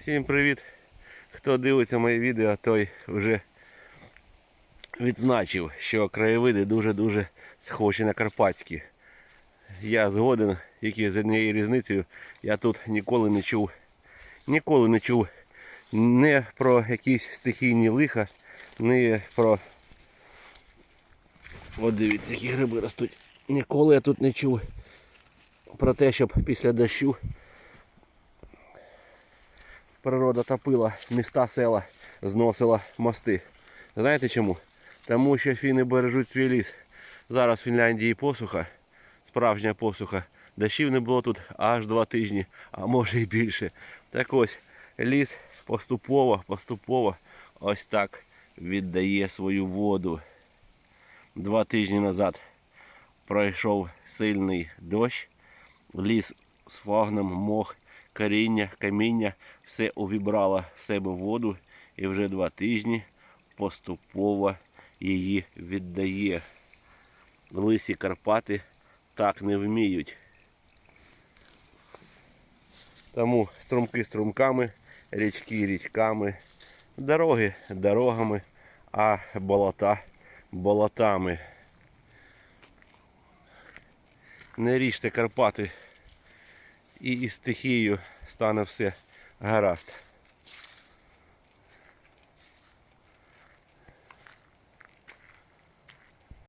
Всім привіт! Хто дивиться моє відео, той вже відзначив, що краєвиди дуже-дуже схожі на карпатські. Я згоден, тільки з однією різницею, я тут ніколи не чув, ніколи не чув не про якісь стихійні лиха, не про. От дивіться, які гриби ростуть. Ніколи я тут не чув про те, щоб після дощу природа топила міста, села, зносила мости. Знаєте чому? Тому що фіни бережуть свій ліс. Зараз в Фінляндії посуха, справжня посуха. Дощів не було тут аж два тижні, а може і більше. Так ось ліс поступово, поступово ось так віддає свою воду. Два тижні назад пройшов сильний дощ, ліс з фагном, мох, коріння, каміння, все увібрало в себе воду і вже два тижні поступово її віддає. Лисі Карпати так не вміють. Тому струмки струмками, річки річками, дороги дорогами, а болота болотами. Не ріжте Карпати і із стихією стане все гаразд.